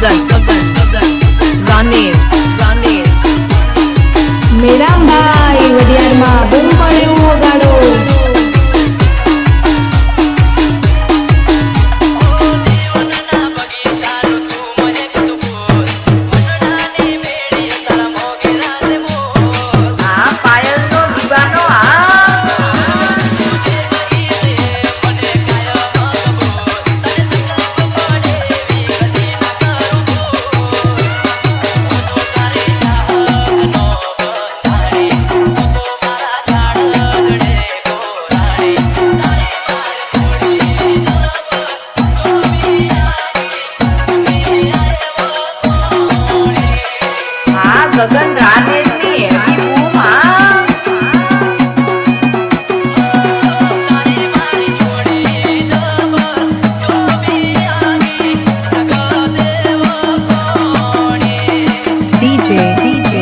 ગગન રાનેર રાનેર મેરામભાઈ વડિયારમાં ગગન રાનેરની એવી બૂમ. આ DJ DJ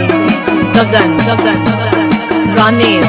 ગગન ગગન રાનેર.